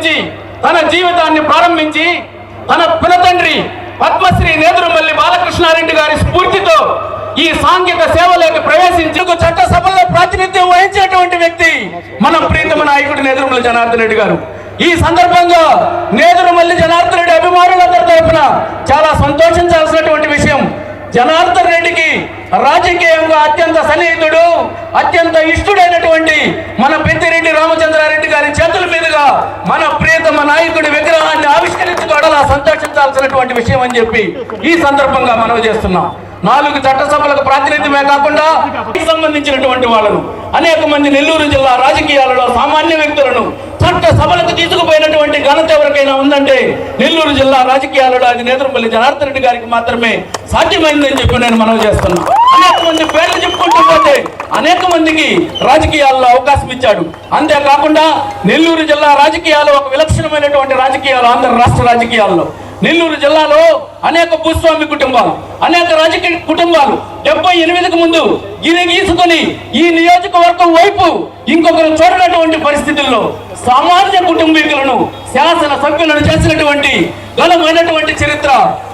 నుంచి తన జీవితాన్ని ప్రారంభించి తన పినతండ్రి పద్మశ్రీ నేదురుమల్లి బాలకృష్ణారెడ్డి గారి స్ఫూర్తితో ఈ సాంఘిక సేవలోకి ప్రవేశించి చట్టసభలో ప్రాతినిధ్యం వహించేటువంటి వ్యక్తి మన ప్రీతమ నాయకుడు నేదురుమల్లి జనార్దన్ రెడ్డి గారు. ఈ సందర్భంగా నేదురుమల్లి జనార్దన్ రెడ్డి అభిమానులందరి తరఫున చాలా సంతోషించాల్సినటువంటి విషయం జనార్దన్ రెడ్డికి రాజకీయంగా అత్యంత సన్నిహితుడు అత్యంత ఇష్టడైనటువంటి మన పెద్దిరెడ్డి రామచంద్రారెడ్డి గారి చేతుల మీదుగా మన ప్రియతమ నాయకుడి విగ్రహాన్ని ఆవిష్కరించుకోవడం సంతోషించాల్సినటువంటి విషయం అని చెప్పి ఈ సందర్భంగా మనవి చేస్తున్నాం. నాలుగు చట్టసభలకు ప్రాతినిధ్యమే కాకుండా సంబంధించినటువంటి వాళ్ళను అనేక మంది నెల్లూరు జిల్లా రాజకీయాలలో సామాన్య వ్యక్తులను చట్ట సభలకు తీసుకుపోయినటువంటి ఘనత ఎవరికైనా ఉందంటే నెల్లూరు జిల్లా రాజకీయాలలో అది నేతృపల్లి జనార్దన్ రెడ్డి గారికి మాత్రమే సాధ్యమైందని చెప్పి నేను మనవి చేస్తున్నాను అనేక మంది పేర్లు చెప్పుకుంటూ పోతే అనేక మందికి రాజకీయాల్లో అవకాశం ఇచ్చాడు. అంతేకాకుండా నెల్లూరు జిల్లా రాజకీయాలు ఒక విలక్షణమైనటువంటి రాజకీయాలు ఆంధ్ర రాష్ట్ర రాజకీయాల్లో. నెల్లూరు జిల్లాలో అనేక భూస్వామి కుటుంబాలు అనేక రాజకీయ కుటుంబాలు డెబ్బై ఎనిమిదికి ముందు గిరి గీసుకుని ఈ నియోజకవర్గం వైపు ఇంకొకరు చూడనటువంటి పరిస్థితుల్లో సామాన్య కుటుంబీకులను శాసన సభ్యులను చేసినటువంటి ఘనమైనటువంటి చరిత్ర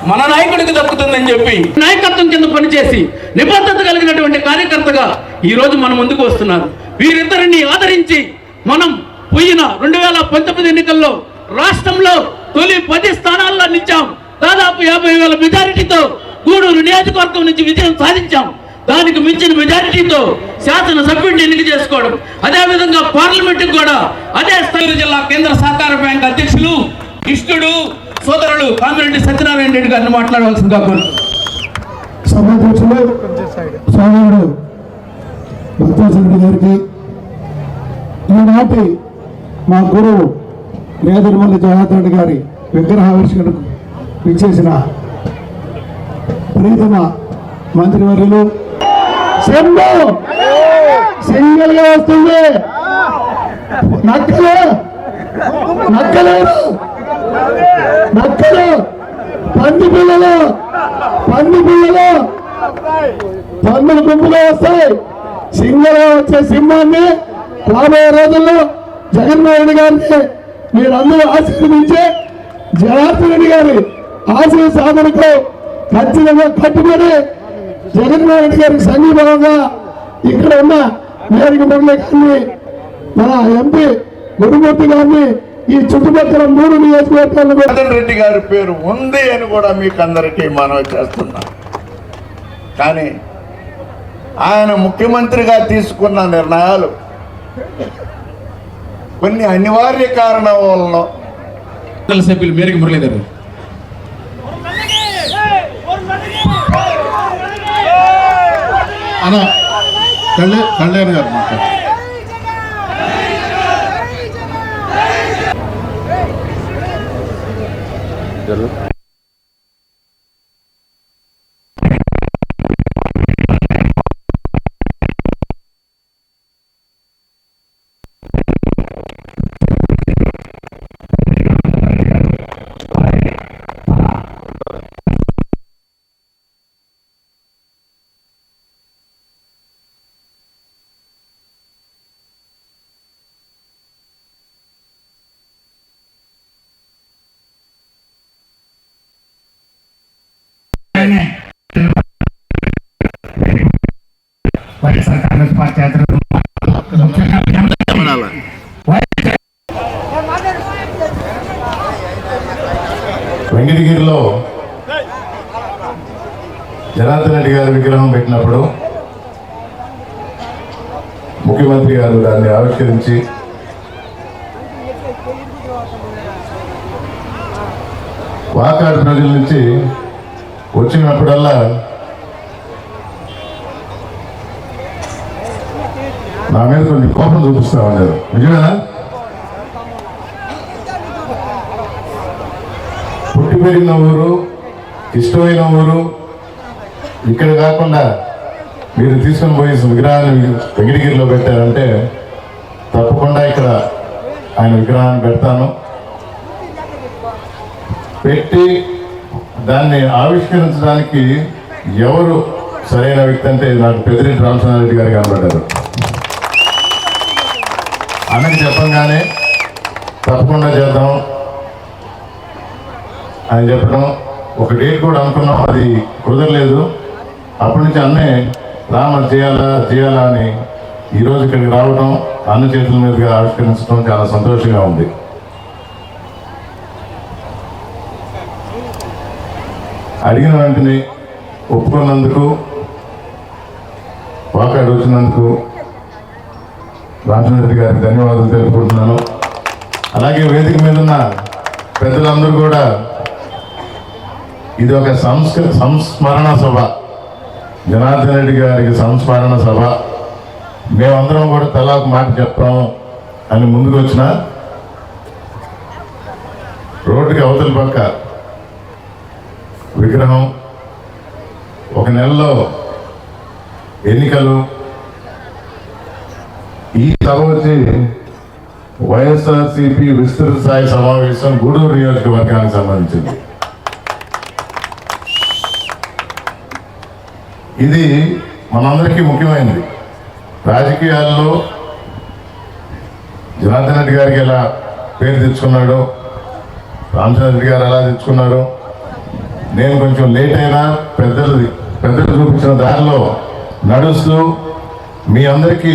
మన నాయకుడికి దక్కుతుందని చెప్పి నాయకత్వం కింద పనిచేసి నిబద్ధత కలిగినటువంటి కార్యకర్తగా ఈ రోజు మన ముందుకు వస్తున్నారు. వీరిద్దరిని ఆదరించి మనం పోయిన రెండు వేల పంతొమ్మిది ఎన్నికల్లో రాష్ట్రంలో తొలి పది స్థానాల్లో నిలిచాం. దాదాపు యాభై వేల మెజారిటీతో గూడూరు నియోజకవర్గం నుంచి విజయం సాధించాం. దానికి మించిన మెజారిటీతో శాసనసభ్యుడిని ఎన్నిక చేసుకోవడం. అదే విధంగా పార్లమెంట్ కూడా అదే స్థాయి జిల్లా కేంద్ర సహకార బ్యాంక్ అధ్యక్షులు ఇష్టుడు సోదరుడు కామిరెడ్డి సత్యనారాయణ రెడ్డి గారిని మాట్లాడవలసిందిగా కోరుతున్నాను సభాధ్యక్షులు సోదరుడు గారికి ఈనాటి మా గురువు నేదురుమల్లి జనార్దన్ రెడ్డి గారి విగ్రహావిష్కరణకు విచ్చేసిన ప్రీతమ మంత్రివర్యులు. సెంబు! సింగిల్గా వస్తుంది. నక్కలు! నక్కలేరు నక్కలు! పంది పిల్లలు! పంది పిల్లలు! పందులు గుంపులో వస్తాయి. సింగగా వచ్చే సింహాన్ని రాబోయే రోజుల్లో జగన్మోహన్ రెడ్డి గారిని మీరందరూ ఆశీర్వదించి జనార్దన్ రెడ్డి గారి ఆశయ సాధనకు ఖచ్చితంగా కట్టుబడి జగన్మోహన్ రెడ్డి గారికి సమీపంగా ఇక్కడ ఉన్న మేరకు మురళి గారిని మన ఎంపీ గురుమూర్తి గారిని ఈ చుట్టుపక్కల మూడు నియోజకవర్గాలను జగన్ రెడ్డి గారి పేరు ఉంది అని కూడా మీకు అందరికీ మనవి చేస్తున్నా. కానీ ఆయన ముఖ్యమంత్రిగా తీసుకున్న నిర్ణయాలు కొన్ని అనివార్య కారణాల వలన మండల సభ్యులు మేరకు మురళీధర్ అన్న కళ్యాణ్ కళ్యాణ్ గారు మాట్లాడారు వైఎస్ఆర్ కాంగ్రెస్ పార్టీ అధినేత ముఖ్యంగా వెంకటగిరిలో జనార్దన్ రెడ్డి గారి విగ్రహం పెట్టినప్పుడు ముఖ్యమంత్రి గారు దాన్ని ఆవిష్కరించి వాకాడు ప్రజల నుంచి వచ్చినప్పుడల్లా నా మీద కొన్ని కోపం చూపిస్తా ఉన్నారు. నిజమేనా? పుట్టి పెరిగిన ఊరు ఇష్టమైన ఊరు. ఇక్కడ కాకుండా మీరు తీసుకొని పోయి విగ్రహాన్ని వెంకటగిరిలో పెట్టారంటే తప్పకుండా ఇక్కడ ఆయన విగ్రహాన్ని పెడతాను. పెట్టి దాన్ని ఆవిష్కరించడానికి ఎవరు సరైన వ్యక్తి అంటే నాకు పెద్దిరెడ్డి రామచంద్రారెడ్డి గారు కనబడ్డారు. అన్నకి చెప్పంగానే తప్పకుండా చేద్దాం. అని చెప్పడం ఒక డేట్ కూడా అనుకున్నాం అది కుదరలేదు. అప్పటి నుంచి అన్నే రామ చేయాలా చేయాలా అని ఈరోజు ఇక్కడికి రావడం అన్న చేతుల మీదుగా ఆవిష్కరించడం చాలా సంతోషంగా ఉంది. అడిగిన వెంటనే ఒప్పుకున్నందుకు వాకాడు వచ్చినందుకు రామచంద్రరెడ్డి గారికి ధన్యవాదాలు తెలుపుకుంటున్నాను. అలాగే వేదిక మీద ఉన్న పెద్దలందరూ కూడా ఇది ఒక సంస్క సంస్మరణ సభ. జనార్దన్ రెడ్డి గారికి సంస్మరణ సభ. మేమందరం కూడా తలా ఒక మాట చెప్తాం అని ముందుకు వచ్చిన రోడ్డుకి అవతల పక్క విగ్రహం. ఒక నెలలో ఎన్నికలు. ఈ సభ వచ్చి వైఎస్ఆర్సీపీ విస్తృత స్థాయి సమావేశం గూడూరు నియోజకవర్గానికి సంబంధించింది. ఇది మనందరికీ ముఖ్యమైనది. రాజకీయాల్లో జనార్దన్ రెడ్డి గారికి ఎలా పేరు తెచ్చుకున్నాడో రామచంద్ర రెడ్డి గారు ఎలా తెచ్చుకున్నారో నేను కొంచెం లేట్ అయినా పెద్దలు పెద్దలు చూపించిన దారిలో నడుస్తూ మీ అందరికీ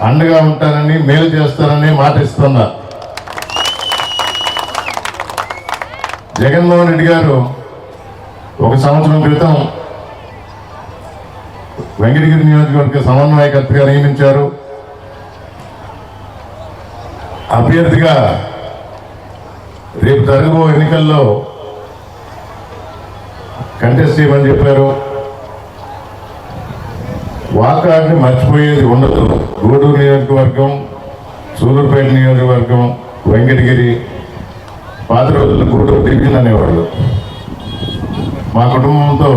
అండగా ఉంటానని మేలు చేస్తానని మాట ఇస్తున్నా. జగన్మోహన్ రెడ్డి గారు ఒక సంవత్సరం క్రితం వెంకటగిరి నియోజకవర్గ సమన్వయకర్తగా నియమించారు. అభ్యర్థిగా రేపు జరగబో ఎన్నికల్లో కంటెస్ట్ చేయమని చెప్పారు. వాకాన్ని మర్చిపోయేది ఉండదు. గూడూరు నియోజకవర్గం సూలూరుపేట నియోజకవర్గం వెంకటగిరి పాత రోజుల్లో గూడూరు డివిజన్ అనేవాళ్ళు మా కుటుంబంతో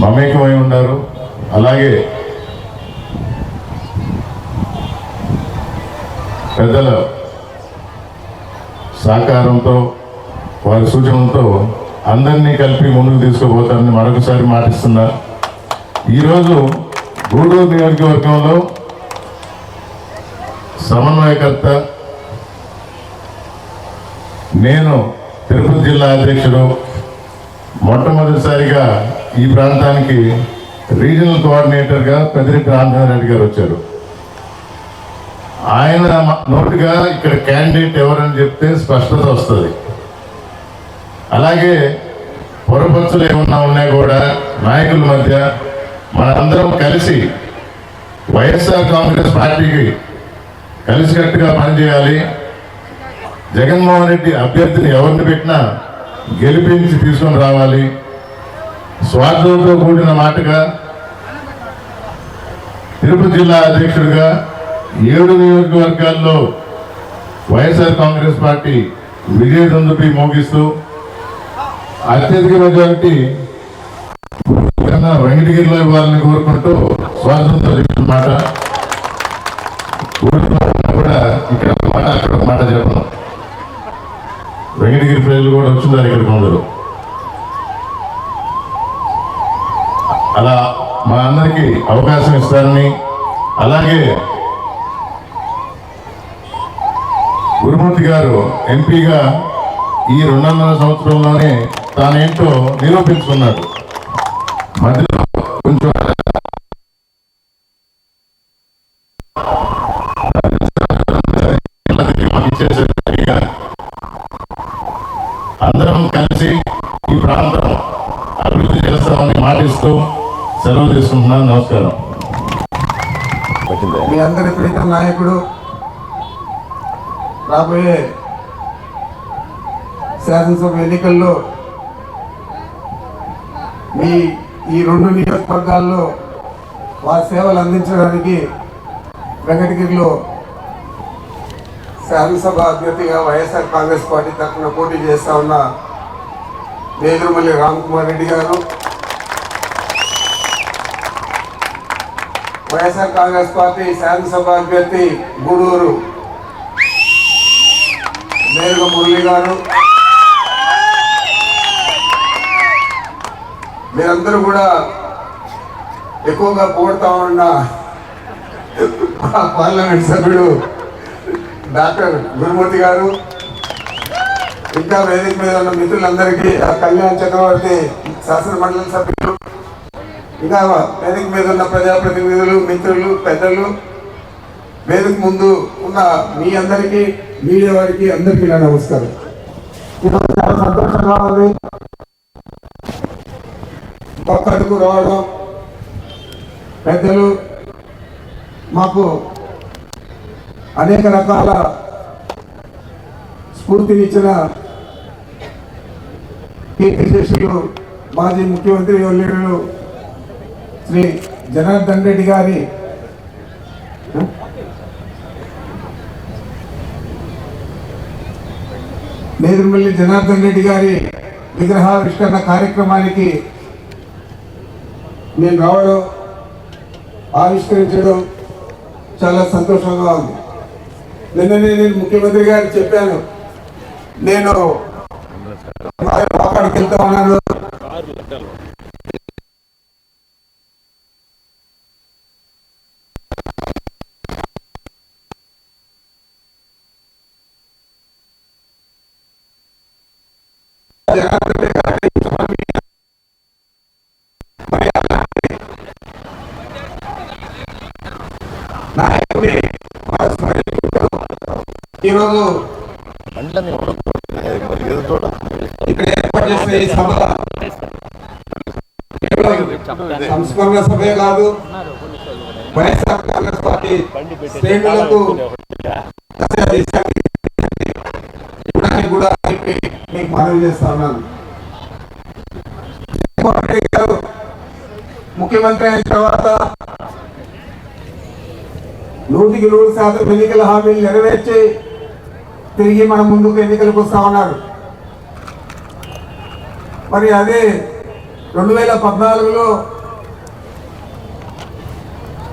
మమేకమై ఉన్నారు అలాగే పెద్దల సహకారంతో వారి సూచనలతో అందరినీ కలిపి ముందుకు తీసుకుపోతారని మరొకసారి మాటిస్తున్నా. ఈరోజు గూడూరు నియోజకవర్గంలో సమన్వయకర్త నేను తిరుపతి జిల్లా అధ్యక్షుడు. మొట్టమొదటిసారిగా ఈ ప్రాంతానికి రీజనల్ కోఆర్డినేటర్గా పెద్దిరెడ్డి రామచంద్రరెడ్డి గారు వచ్చారు. ఆయన నోటుగా ఇక్కడ క్యాండిడేట్ ఎవరని చెప్తే స్పష్టత వస్తుంది. అలాగే పొరపచ్చులు ఏమన్నా ఉన్నా కూడా నాయకుల మధ్య మనందరం కలిసి వైఎస్ఆర్ కాంగ్రెస్ పార్టీకి కలిసికట్టుగా పనిచేయాలి. జగన్మోహన్ రెడ్డి అభ్యర్థిని ఎవరిని పెట్టినా గెలిపించి తీసుకొని రావాలి. స్వార్థంతో కూడిన మాటగా తిరుపతి జిల్లా అధ్యక్షుడిగా ఏడు నియోజకవర్గాల్లో వైఎస్ఆర్ కాంగ్రెస్ పార్టీ విజయదందుపై మోగిస్తూ అత్యధిక మెజారిటీ కన్నా వెంకటగిరిలో ఇవ్వాలని కోరుకుంటూ స్వాతంత్రం చెప్పిన మాట. కూడా ఇక్కడ మాట అక్కడ మాట చెప్పడం వెంకటగిరి ప్రజలు కూడా వచ్చిందారు ఇక్కడికి అందరూ అలా మా అందరికీ అవకాశం ఇస్తారని అలాగే గురుమూర్తి గారు ఎంపీగా ఈ రెండున్నర సంవత్సరంలోనే తానేంటో నిరూపించుకున్నాడు మధ్యలో కొంచెం మాకు ఇచ్చేసారు. అందరం కలిసి తీసుకుంటున్నాను నమస్కారం. మీ అందరి ప్రీతం నాయకుడు రాబోయే శాసనసభ ఎన్నికల్లో మీ ఈ రెండు నియోజకవర్గాల్లో వారి సేవలు అందించడానికి వెంకటగిరిలో శాసనసభ అభ్యర్థిగా వైఎస్ఆర్ కాంగ్రెస్ పార్టీ తరఫున పోటీ చేస్తా ఉన్న నేదురుమల్లి రామ్కుమార్ రెడ్డి గారు వైఎస్ఆర్ కాంగ్రెస్ పార్టీ శాసనసభ అభ్యర్థి గూడూరు. మేరుగ మురళి గారు. మీరందరూ కూడా ఎక్కువగా పోడుతా ఉన్న పార్లమెంట్ సభ్యుడు డాక్టర్ గురుమూర్తి గారు. ఇంకా వేదిక మీద ఉన్న మిత్రులందరికీ ఆ కళ్యాణ్ చక్రవర్తి శాసన మండలి సభ్యులు ఇంకా వేదిక మీద ఉన్న ప్రజాప్రతినిధులు మిత్రులు పెద్దలు వేదిక ముందు ఉన్న మీ అందరికీ మీడియా వారికి అందరికీ నా నమస్కారం. ఈరోజు చాలా సంతోషంగా ఉంది. ఒక్కడికు రావడం. పెద్దలు మాకు అనేక రకాల స్ఫూర్తినిచ్చిన కీర్తిశేషులు మాజీ ముఖ్యమంత్రి వర్యులు శ్రీ జనార్దన్ రెడ్డి గారి నేదురుమల్లి జనార్దన్ రెడ్డి గారి విగ్రహావిష్కరణ కార్యక్రమానికి నేను రావడం ఆవిష్కరించడం చాలా సంతోషంగా ఉంది. నిన్ననే నేను ముఖ్యమంత్రి గారికి చెప్పాను. నేను అక్కడికి వెళ్తా ఉన్నాను ఈరోజు ఇక్కడ ఏర్పాటు చేసిన ఈ సభ కేవలం సంస్కరణ సభే కాదు వైఎస్ఆర్ కాంగ్రెస్ పార్టీ శ్రేణులకు దిశానిర్దేశాన్ని ఇవ్వడానికి కూడా చెప్పి మీకు మనవి చేస్తా ఉన్నాను జగన్మోహన్ రెడ్డి గారు ముఖ్యమంత్రి అయిన తర్వాత నూటికి నూరు శాతం ఎన్నికల హామీలు నెరవేర్చి తిరిగి మన ముందుకు ఎన్నికలకు వస్తా ఉన్నారు. మరి అదే రెండు వేల పద్నాలుగులో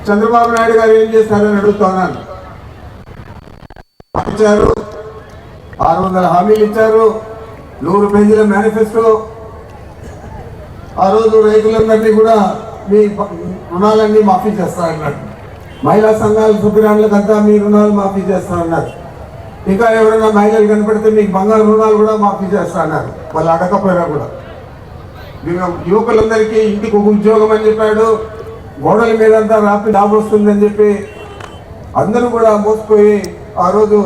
చంద్రబాబు నాయుడు గారు ఏం చేస్తారని అడుగుతున్నాను ఇచ్చారు ఆరు వందల హామీలు ఇచ్చారు నూరు పేజీల మేనిఫెస్టో ఆ రోజు రైతులందరినీ కూడా మీ రుణాలన్నీ మాఫీ చేస్తారన్నారు. మహిళా సంఘాల సభ్యురాళ్ళకంతా మీ రుణాలు మాఫీ చేస్తారన్నారు. ఇంకా ఎవరైనా మహిళలు కనపడితే మీకు బంగారు రుణాలు కూడా మాఫీ చేస్తారన్నారు. వాళ్ళు అడగకపోయినా కూడా. యువకులందరికీ ఇంటికి ఒక ఉద్యోగం అని చెప్పాడు. గోడల మీదంతా రాపి లాభం వస్తుందని చెప్పి అందరూ కూడా మోసపోయి ఆ రోజు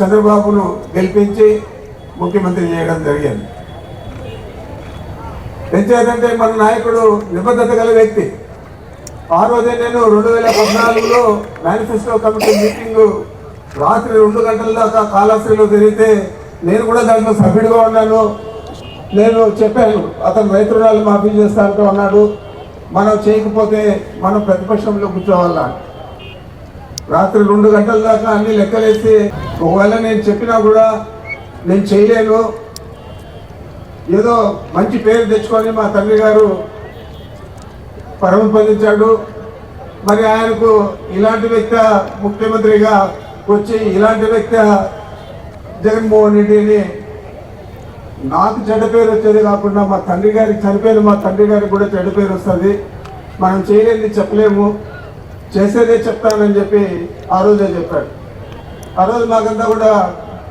చంద్రబాబును గెలిపించి ముఖ్యమంత్రి చేయడం జరిగింది. ఎంచేతంటే మన నాయకుడు నిబద్ధత గల వ్యక్తి. ఆ రోజే నేను రెండు వేల పద్నాలుగులో మేనిఫెస్టో కమిటీ మీటింగ్ రాత్రి రెండు గంటల దాకా కాళాశ్రీలో తిరిగితే నేను కూడా దాంట్లో సభ్యుడిగా ఉన్నాను. నేను చెప్పాను అతను రైతు రుణాలు మాఫీ చేస్తా అంటూ అన్నాడు. మనం చేయకపోతే మనం ప్రతిపక్షంలో కూర్చోవాలా? రాత్రి రెండు గంటల దాకా అన్ని లెక్కలేసి ఒకవేళ నేను చెప్పినా కూడా నేను చేయలేను. ఏదో మంచి పేరు తెచ్చుకొని మా తండ్రి గారు పరమపదించాడు మరి ఆయనకు ఇలాంటి వ్యక్తి ముఖ్యమంత్రిగా వచ్చి ఇలాంటి వ్యక్తి జగన్మోహన్ రెడ్డిని నాకు చెడ్డ పేరు వచ్చేది కాకుండా మా తండ్రి గారికి చనిపోయిన మా తండ్రి గారికి కూడా చెడ్డ పేరు వస్తుంది. మనం చేయలేని చెప్పలేము. చేసేదే చెప్తానని చెప్పి ఆ రోజే చెప్పాడు. ఆ రోజు మాకంతా కూడా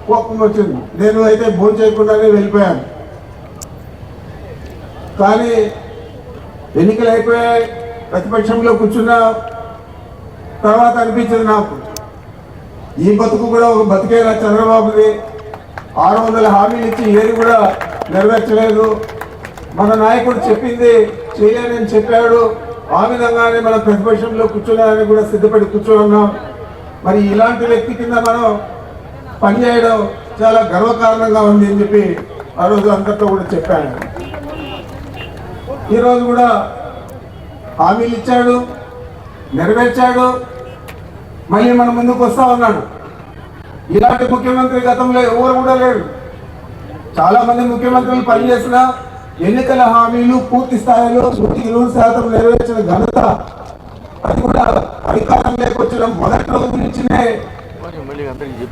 కోపం వచ్చింది. నేను అయితే భోజనం చేయకుండానే వెళ్ళిపోయాను. కానీ ఎన్నికలు అయిపోయాయి ప్రతిపక్షంలో కూర్చున్నా తర్వాత అనిపించింది నాకు. ఈ బతుకు కూడా ఒక బతికేలా చంద్రబాబుది. ఆరు వందల హామీలు ఇచ్చి ఏది కూడా నెరవేర్చలేదు. మన నాయకుడు చెప్పింది చేయలేనని చెప్పాడు. ఆ విధంగానే మనం ప్రతిపక్షంలో కూర్చోడానికి కూడా సిద్ధపడి కూర్చొని ఉన్నాం మరి ఇలాంటి వ్యక్తి కింద మనం పనిచేయడం చాలా గర్వకారణంగా ఉంది అని చెప్పి ఆ రోజు అందరితో కూడా చెప్పాను. ఈరోజు కూడా హామీలు ఇచ్చాడు నెరవేర్చాడు మళ్ళీ మన ముందుకు వస్తా ఉన్నాడు. ఇలాంటి ముఖ్యమంత్రి గతంలో ఎవరు కూడా లేరు. చాలామంది ముఖ్యమంత్రులు పనిచేసిన ఎన్నికల హామీలు పూర్తి స్థాయిలో నూటి ఇరవై శాతం నెరవేర్చిన ఘనత అది కూడా అధికారం లేకొచ్చిన మొదటి రోజు నుంచినే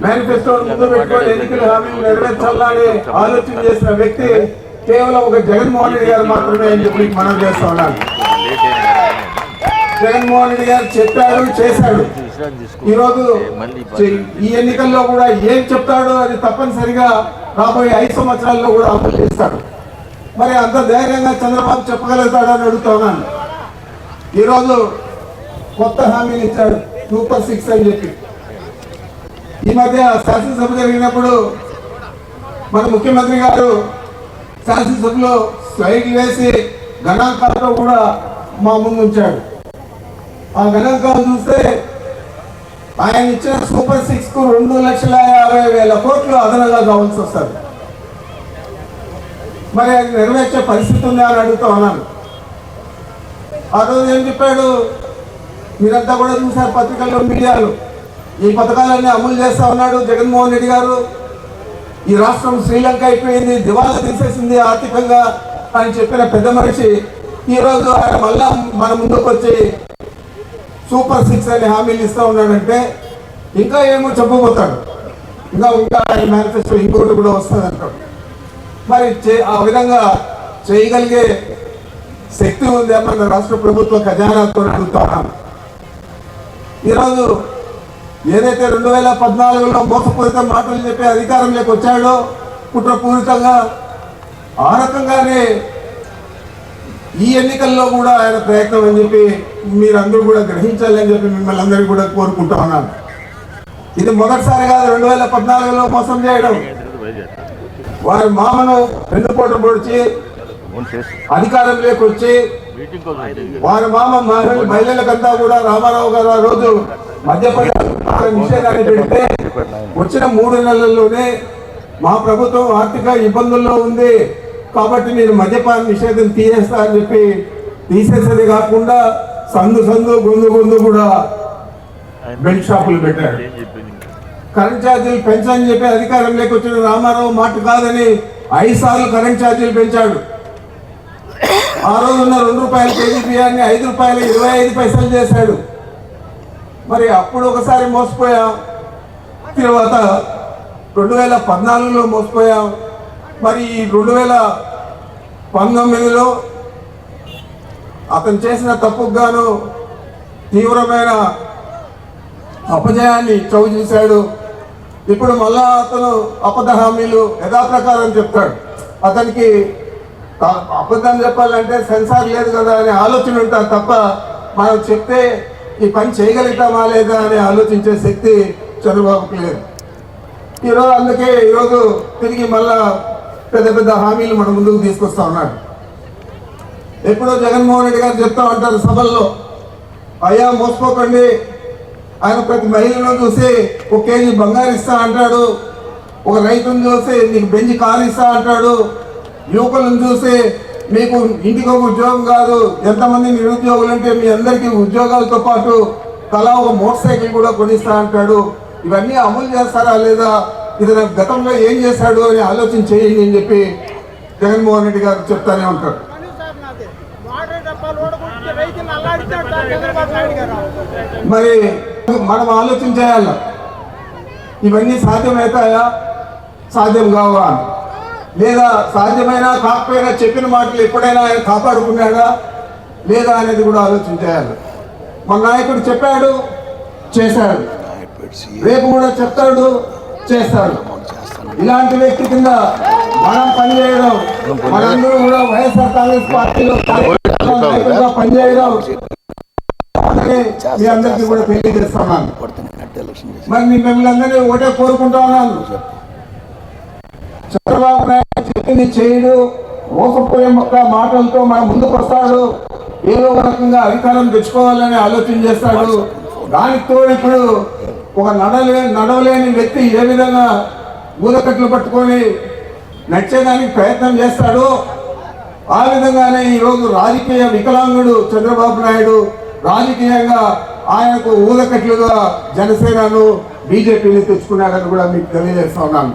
మేనిఫెస్టో ముందు పెట్టుకొని ఎన్నికల హామీలు నెరవేర్చాలని ఆలోచన చేసిన వ్యక్తి కేవలం ఒక జగన్మోహన్ రెడ్డి గారు మాత్రమే అని చెప్పి మనం చేస్తా ఉన్నాను జగన్మోహన్ రెడ్డి గారు చెప్పాడు చేశాడు. ఈరోజు ఈ ఎన్నికల్లో కూడా ఏం చెప్తాడో అది తప్పనిసరిగా రాబోయే ఐదు సంవత్సరాల్లో కూడా అమలు చేస్తాడు. మరి అంత ధైర్యంగా చంద్రబాబు చెప్పగలుగుతాడని అడుగుతున్నాను ఈరోజు కొత్త హామీలు ఇచ్చాడు సూపర్ సిక్స్ అని చెప్పి. ఈ మధ్య శాసనసభ జరిగినప్పుడు మన ముఖ్యమంత్రి గారు శాసనసభలో స్లైడ్ వేసి గణాంకాలతో కూడా మా ముందు ఉంచాడు. ఆ గణాంకాలు చూస్తే ఆయన ఇచ్చిన సూపర్ సిక్స్కు రెండు లక్షల యాభై వేల కోట్లు అదనంగా కావాల్సి వస్తుంది. మరి అది నెరవేర్చే పరిస్థితి ఉందా అని అడుగుతా ఉన్నాను. ఆ రోజు ఏం చెప్పాడు? మీరంతా కూడా చూసారు పత్రికల్లో మీడియాలో. ఈ పథకాలన్నీ అమలు చేస్తా ఉన్నాడు జగన్మోహన్ రెడ్డి గారు. ఈ రాష్ట్రం శ్రీలంక అయిపోయింది దివాలా తీసేసింది ఆర్థికంగా అని చెప్పిన పెద్ద మనిషి ఈ రోజు ఆయన మళ్ళా మన ముందుకు వచ్చి సూపర్ సిక్స్ అనే హామీలు ఇస్తూ ఉన్నాడంటే ఇంకా ఏమో చెప్పబోతాడు. ఇంకా ఇంకా ఆయన మేనిఫెస్టో ఇంకోటి కూడా వస్తుంది అంటాడు. మరి చే- ఆ విధంగా చేయగలిగే శక్తి ఉంది మన రాష్ట్ర ప్రభుత్వ ఖజానాతో అడుగుతున్నాను ఈరోజు ఏదైతే రెండు వేల పద్నాలుగులో మోసపూరిత మాటలు చెప్పి అధికారంలోకి వచ్చాడో కుట్రపూరితంగా ఆ రకంగానే ఈ ఎన్నికల్లో కూడా ఆయన ప్రయత్నం అని చెప్పి మీరందరూ కూడా గ్రహించాలని చెప్పి మిమ్మల్ని అందరికీ కూడా కోరుకుంటా ఉన్నాను. ఇది మొదటిసారి కాదు రెండు వేల పద్నాలుగులో మోసం చేయడం. వారి మామను రెండు వెన్నుపోటు పొడిచి అధికారంలోకి వచ్చి వారి మామ మహిళలకంతా కూడా రామారావు గారు ఆ రోజు మధ్యప్రదేశ్ నిషేధాన్ని పెడితే వచ్చిన మూడు నెలల్లోనే మా ప్రభుత్వం ఆర్థిక ఇబ్బందుల్లో ఉంది. కాబట్టి నేను మద్యపాన నిషేధం తీసేస్తా అని చెప్పి తీసేసేది కాకుండా సందు సందు గొందు గొందు కూడా బెల్ట్ షాపులు పెట్టారు. కరెంట్ ఛార్జీలు పెంచని చెప్పి అధికారం వచ్చిన రామారావు మాట కాదని ఐదు సార్లు కరెంట్ ఛార్జీలు పెంచాడు. ఆ రోజున్న రెండు రూపాయల కేజీ బియ్యాన్ని ఐదు రూపాయలు ఇరవై ఐదు పైసలు చేశాడు. మరి అప్పుడు ఒకసారి మోసపోయాం. తర్వాత రెండు వేల పద్నాలుగులో మోసపోయాం. మరి ఈ రెండు వేల పంతొమ్మిదిలో అతను చేసిన తప్పుకు గాను తీవ్రమైన అపజయాన్ని చవి చూశాడు. ఇప్పుడు మళ్ళా అతను అబద్ధ హామీలు యథాప్రకారం చెప్తాడు. అతనికి అబద్ధం చెప్పాలంటే సెన్సార్ లేదు కదా అనే ఆలోచన ఉంటారు తప్ప మనం చెప్తే ఈ పని చేయగలుగుతామా లేదా అని ఆలోచించే శక్తి చంద్రబాబుకి లేదు. ఈరోజు అందుకే ఈరోజు తిరిగి మళ్ళా పెద్ద పెద్ద హామీలు మన ముందుకు తీసుకొస్తా ఉన్నాడు. ఎప్పుడో జగన్మోహన్ రెడ్డి గారు చెప్తా ఉంటారు సభల్లో అయ్యా మోసపోకండి. ఆయన ప్రతి మహిళను చూసి ఒక కేజీ బంగారు ఇస్తా అంటాడు. ఒక రైతును చూసి నీకు బెంచి కారు ఇస్తా అంటాడు. యువకులను చూసి మీకు ఇంటికి ఒక ఉద్యోగం కాదు. ఎంతమంది నిరుద్యోగులు అంటే మీ అందరికీ ఉద్యోగాలతో పాటు తలా ఒక మోటార్ సైకిల్ కూడా కొనిస్తా అంటాడు. ఇవన్నీ అమలు చేస్తారా లేదా? ఇది గతంలో ఏం చేశాడు అని ఆలోచన చేయండి అని చెప్పి జగన్మోహన్ రెడ్డి గారు చెప్తానే గారు. మరి మనం ఆలోచన చేయాలి? ఇవన్నీ సాధ్యమవుతాయా? సాధ్యం కావా? లేదా సాధ్యమైనా కాకపోయినా చెప్పిన మాటలు ఎప్పుడైనా ఆయన కాపాడుకున్నాడా లేదా అనేది కూడా ఆలోచన చేయాలి మన నాయకుడు చెప్పాడు చేశాడు. రేపు కూడా చెప్తాడు చేస్తాడు. ఇలాంటి వ్యక్తి కింద మనం పనిచేయడం మనందరూ కూడా వైఎస్ఆర్ కాంగ్రెస్ పార్టీలో పనిచేయడం మీ అందరికీ కూడా తెలియజేస్తున్నాను. మరి మిమ్మల్ని అందరినీ ఒకటే కోరుకుంటా ఉన్నాను. చంద్రబాబు నాయుడు చెప్పింది చేయడు మోసపోయే మొక్క మాటలతో మన ముందుకు వస్తాడు. ఏదో ఒక రకంగా అధికారం తెచ్చుకోవాలని ఆలోచన చేస్తాడు. దానికి తోడు ఇప్పుడు ఒక నడలే నడవలేని వ్యక్తి ఏ విధంగా ఊదకట్లు పట్టుకొని నడిచేదానికి ప్రయత్నం చేస్తాడో ఆ విధంగానే ఈరోజు రాజకీయ వికలాంగుడు చంద్రబాబు నాయుడు రాజకీయంగా ఆయనకు ఊదకట్లుగా జనసేనను బీజేపీని తెచ్చుకున్నాడని కూడా మీకు తెలియజేస్తా ఉన్నాను.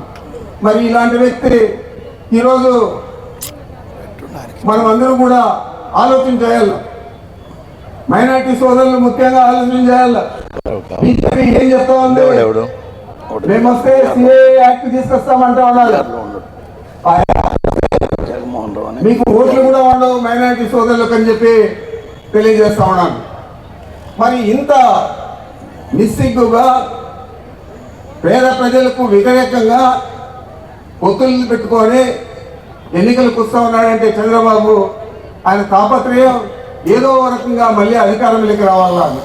మరి ఇలాంటి వ్యక్తి ఈరోజు మనం అందరం కూడా ఆలోచన చేయాలి. మైనార్టీ సోదరులు ముఖ్యంగా ఆలోచన చేయాలి. ఏం చెప్తా ఉంది? మేము వస్తే సిఏ యాక్ట్ తీసుకొస్తామంటా ఉన్నారు. ఆ మీకు ఓట్లు కూడా ఉండవు మైనారిటీ సోదరులకు అని చెప్పి తెలియజేస్తా ఉన్నాను. మరి ఇంత నిస్సిగ్గుగా పేద ప్రజలకు వ్యతిరేకంగా పొత్తులు పెట్టుకొని ఎన్నికలకు వస్తా ఉన్నాడంటే చంద్రబాబు ఆయన తాపత్రయం ఏదో ఒక రకంగా మళ్ళీ అధికారంలోకి రావాలని.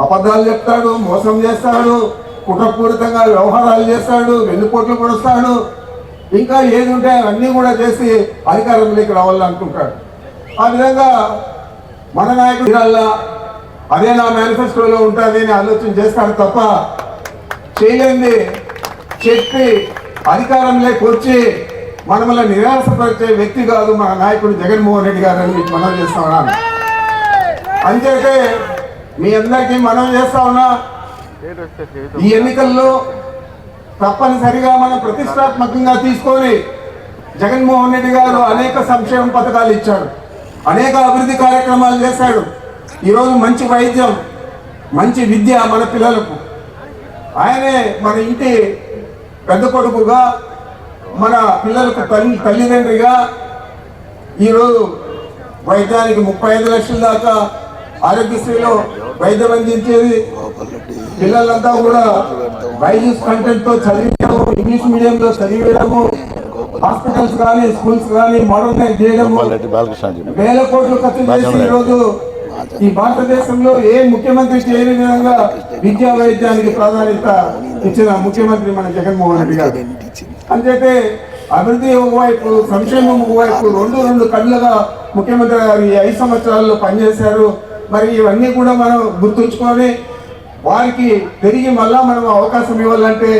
అబద్ధాలు చెప్తాడు మోసం చేస్తాడు కుట్రపూరితంగా వ్యవహారాలు చేస్తాడు వెన్నుపోట్లు పొడుస్తాడు. ఇంకా ఏది ఉంటే అవన్నీ కూడా చేసి అధికారంలోకి రావాలనుకుంటాడు ఆ విధంగా మన నాయకుడు అదే నా మేనిఫెస్టోలో ఉంటుంది అని ఆలోచన చేస్తాడు తప్ప చేయలేని చెప్పి అధికారంలోకి వచ్చి మనమల్ని నిరాశపరిచే వ్యక్తి కాదు మన నాయకుడు జగన్మోహన్ రెడ్డి గారు అని మీకు మనం చేస్తా ఉన్నాను. అంచేతే మీ అందరికీ మనం చేస్తా ఉన్నా ఈ ఎన్నికల్లో తప్పనిసరిగా మనం ప్రతిష్టాత్మకంగా తీసుకొని జగన్మోహన్ రెడ్డి గారు అనేక సంక్షేమ పథకాలు ఇచ్చాడు అనేక అభివృద్ధి కార్యక్రమాలు చేశాడు. ఈరోజు మంచి వైద్యం మంచి విద్య మన పిల్లలకు. ఆయనే మన ఇంటి పెద్ద కొడుకుగా మన పిల్లలకు తల్లి తల్లిదండ్రిగా ఈరోజు వైద్యానికి ముప్పై ఐదు లక్షల దాకా ఆరోగ్యశ్రీలో వైద్యం అందించేది. పిల్లలంతా కూడా బైజూస్ కంటెంట్తో చదివించడం ఇంగ్లీష్ మీడియంలో చదివేయడము హాస్పిటల్స్ కానీ స్కూల్స్ కానీ మోడర్నైజ్ చేయడము వేల కోట్లు ఖర్చు చేసి ఈ రోజు ఈ భారతదేశంలో ఏ ముఖ్యమంత్రి చేయని విధంగా విద్యా వైద్యానికి ప్రాధాన్యత ఇచ్చిన ముఖ్యమంత్రి మన జగన్మోహన్ రెడ్డి గారు. అంతైతే అభివృద్ధి ఒకవైపు సంక్షేమం ఒకవైపు రెండు రెండు కళ్ళుగా ముఖ్యమంత్రి గారు ఈ ఐదు సంవత్సరాల్లో పనిచేశారు. మరి ఇవన్నీ కూడా మనం గుర్తుంచుకొని వారికి తిరిగి మళ్ళా మనం అవకాశం ఇవ్వాలంటే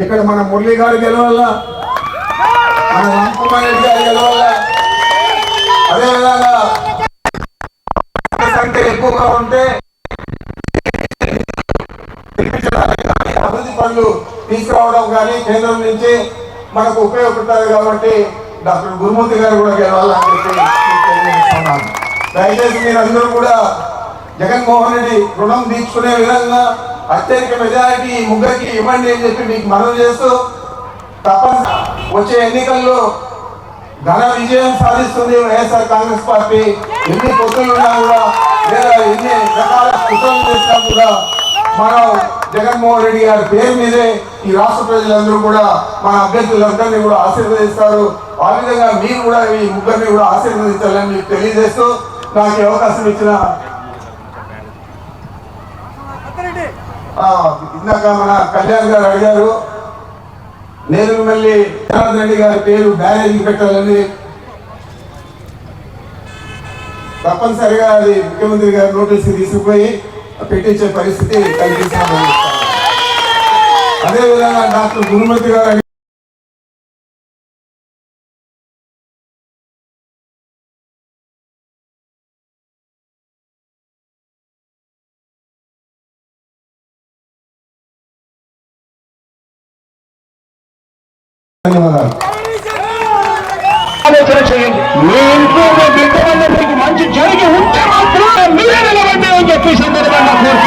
ఇక్కడ మన మురళి గారు గెలవాలా? మన రామ్కుమార్ రెడ్డి గారు గెలవాలా? అదేవిధంగా సంఖ్య ఎక్కువగా ఉంటే అభివృద్ధి పనులు తీసుకురావడం కానీ కేంద్రం నుంచి మనకు ఉపయోగపడుతుంది కాబట్టి డాక్టర్ గురుమూర్తి గారు కూడా గెలవాలని చెప్పి మీకు తెలియజేస్తున్నాను. దయచేసి మీరందరూ కూడా జగన్మోహన్ రెడ్డి రుణం తీర్చుకునే విధంగా అత్యధిక మెజారిటీ ముగ్గురికి ఇవ్వండి అని చెప్పి మీకు మనం చేస్తూ తప్పని వచ్చే ఎన్నికల్లో ఘన విజయం సాధిస్తుంది వైఎస్ఆర్ కాంగ్రెస్ పార్టీ. ఎన్ని పొత్తులు ఉన్నా కూడా లేదా ఎన్ని రకాల కుట్రలు చేసినా కూడా మనం జగన్మోహన్ రెడ్డి గారి పేరు మీదే ఈ రాష్ట్ర ప్రజలందరూ కూడా మన అభ్యర్థులందరినీ కూడా ఆశీర్వదిస్తారు. ఆ విధంగా మీరు కూడా ఈ ముగ్గురిని కూడా ఆశీర్వదించాలని మీకు తెలియజేస్తూ నాకు అవకాశం ఇచ్చిన ఇందాక మన కళ్యాణ్ గారు అడిగారు నేను మళ్ళీ రెడ్డి గారి పేరు బ్యారేజీ పెట్టాలని తప్పనిసరిగా అది ముఖ్యమంత్రి గారి నోటీసు తీసుకుపోయి పెట్టించే పరిస్థితి కల్పిస్తామని అదేవిధంగా డాక్టర్ గురుమూర్తి గారు ధన్యవాదాలు ఆలోచన చేయండి మీ ఇంట్లో మీ బిడ్డ వల్ల మీకు మంచి జరిగి ఉంటే మాత్రం మీరే నిలబడి అని చెప్పి ఈ సందర్భంగా కోరుతున్నాను